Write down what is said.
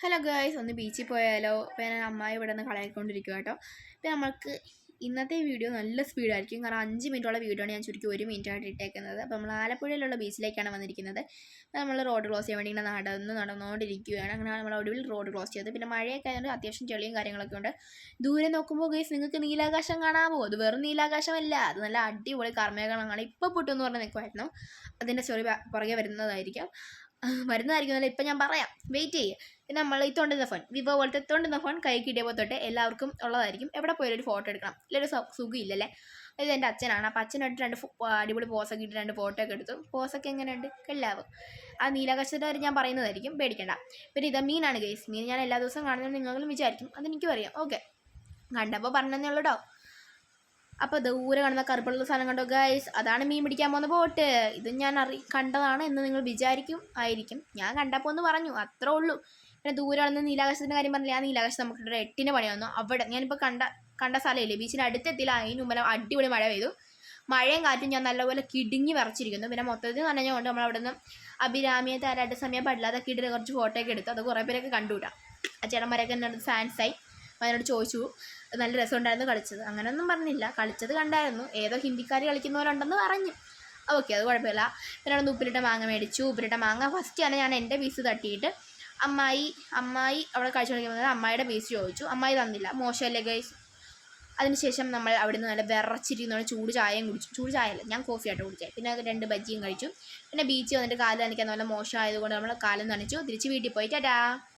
Hello girls ഒന്ന് ബീച്ചിൽ പോയാലോ? പിന്നെ അമ്മായി ഇവിടെ നിന്ന് കളയാക്കൊണ്ടിരിക്കുക കേട്ടോ പിന്നെ നമുക്ക് ഇന്നത്തെ വീഡിയോ നല്ല സ്പീഡായിരിക്കും കാരണം അഞ്ച് മിനിറ്റുള്ള വീഡിയോ ആണ് ഞാൻ ചുരുക്കി ഒരു മിനിറ്റ് ആയിട്ട് ഇട്ടേക്കുന്നത്. അപ്പോൾ നമ്മൾ ആലപ്പുഴയിലുള്ള ബീച്ചിലേക്കാണ് വന്നിരിക്കുന്നത്. നമ്മൾ റോഡ് ക്ലോസ് ചെയ്യാൻ വേണ്ടി ഇങ്ങനെ നടന്ന് നടന്നുകൊണ്ടിരിക്കുകയാണ് അങ്ങനെ നമ്മൾ ഒടുവിൽ റോഡ് ക്ലോസ് ചെയ്തത്. പിന്നെ മഴയൊക്കെ ആയതുകൊണ്ട് അത്യാവശ്യം ചെളിയും കാര്യങ്ങളൊക്കെ ഉണ്ട്. ദൂരെ നോക്കുമ്പോൾ ഗേസ് നിങ്ങൾക്ക് നീലാകാശം കാണാമോ അത് വെറും നീലാകാശമല്ല. അത് നല്ല അടിപൊളി കർമ്മേഘങ്ങളാണ് ഇപ്പോൾ പൊട്ടുമെന്ന് പറഞ്ഞ് നിൽക്കുമായിരുന്നു അതിന്റെ ചെറിയ പുറകെ വരുന്നതായിരിക്കും. വരുന്നതായിരിക്കും അല്ല ഇപ്പം ഞാൻ പറയാം. വെയിറ്റ് ചെയ്യുക നമ്മൾ ഈ തൊണ്ടുന്ന ഫോൺ വിവോ പോലത്തെ തൊണ്ടുന്ന ഫോൺ കൈ കിട്ടിയപ്പോൾ തൊട്ട് എല്ലാവർക്കും ഉള്ളതായിരിക്കും. എവിടെ പോയാലും ഒരു ഫോട്ടോ എടുക്കണം. ഇല്ലൊരു സുഖം ഇല്ലല്ലേ ഇത് എന്റെ അച്ഛനാണ്. അപ്പോൾ അച്ഛനായിട്ട് രണ്ട് അടിപൊളി പോസൊക്കെ ഇട്ട് രണ്ട് ഫോട്ടോ ഒക്കെ എടുത്തു. പോസൊക്കെ എങ്ങനെയുണ്ട്? എല്ലാവും ആ നീലാകാശത്തെ ഞാൻ പറയുന്നതായിരിക്കും. പേടിക്കണ്ട. പിന്നെ ഇത് മീനാണ് ഗൈസ് മീൻ ഞാൻ എല്ലാ ദിവസവും കാണുന്നത് നിങ്ങളും വിചാരിക്കും. അതെനിക്കും അറിയാം. ഓക്കെ കണ്ടപ്പോൾ പറഞ്ഞതേ ഉള്ളൂ കേട്ടോ അപ്പോൾ ദൂരെ കാണുന്ന കറുപ്പുള്ള സാധനം കണ്ടോ ഗൈസ് അതാണ് മീൻ പിടിക്കാൻ പോകുന്ന ബോട്ട് ഇത് ഞാൻ അറി കണ്ടതാണ് എന്ന് നിങ്ങൾ വിചാരിക്കും ആയിരിക്കും. ഞാൻ കണ്ടപ്പോ എന്ന് പറഞ്ഞു അത്രേ ഉള്ളൂ. പിന്നെ ദൂരെ കാണുന്ന നീലാകാശത്തിന്റെ കാര്യം പറഞ്ഞില്ല ആ നീലാകാശം നമുക്ക് എട്ടിന് പണി വന്നു. അവിടെ ഞാനിപ്പോൾ കണ്ട കണ്ട സ്ഥലമില്ലേ ബീച്ചിന് അടുത്തെത്തിയില്ല അതിന് മുമ്പ് അടിപൊളി മഴ പെയ്തു. മഴയും കാറ്റും ഞാൻ നല്ലപോലെ കിടുങ്ങി വരച്ചിരിക്കുന്നു പിന്നെ മൊത്തത്തിൽ നനഞ്ഞുകൊണ്ട് നമ്മൾ അവിടെ നിന്ന് അഭിരാമിയെ താരാട്ട് സമയം പടില്ലാതെ കിടിലെ കുറച്ച് ഫോട്ടോ ഒക്കെ എടുത്തു. അത് കുറേ പേരൊക്കെ കണ്ടുവിട്ടാം ആ ചേട്ടന്മാരൊക്കെ എന്നോട് ഫാൻസായി അതിനോട് ചോദിച്ചു നല്ല രസമുണ്ടായിരുന്നു കളിച്ചത്. അങ്ങനെയൊന്നും പറഞ്ഞില്ല. കളിച്ചത് കണ്ടായിരുന്നു. ഏതോ ഹിന്ദിക്കാർ കളിക്കുന്നവരുണ്ടെന്ന് പറഞ്ഞു. ഓക്കെ അത് കുഴപ്പമില്ല. പിന്നെ അവിടെ ഉപ്പിലിട്ട മാങ്ങ മേടിച്ചു. ഉപ്പിലിട്ട മാങ്ങ ഫസ്റ്റ് തന്നെ ഞാൻ എന്റെ പീസ് തട്ടിയിട്ട് അമ്മായി അമ്മായി അവിടെ കഴിച്ചു കളിക്കുമ്പോൾ അമ്മായിയുടെ പീസ് ചോദിച്ചു. അമ്മായി തന്നില്ല. മോശമല്ലേ ഗൈസ് അതിനുശേഷം നമ്മൾ അവിടെ നിന്ന് നല്ല വിറച്ചിരിക്കുന്ന ചൂട് ചായയും കുടിച്ചു. ചൂട് ചായ അല്ല ഞാൻ കോഫി ആയിട്ട് കുടിച്ചത്. പിന്നെ രണ്ട് ബജ്ജിയും കഴിച്ചു. പിന്നെ ബീച്ച് വന്നിട്ട് കാൽ നനയ്ക്കാൻ നല്ല മോശമായതുകൊണ്ട് നമ്മൾ കാലം നനച്ചു. തിരിച്ച് വീട്ടിൽ പോയി. ടാറ്റാ.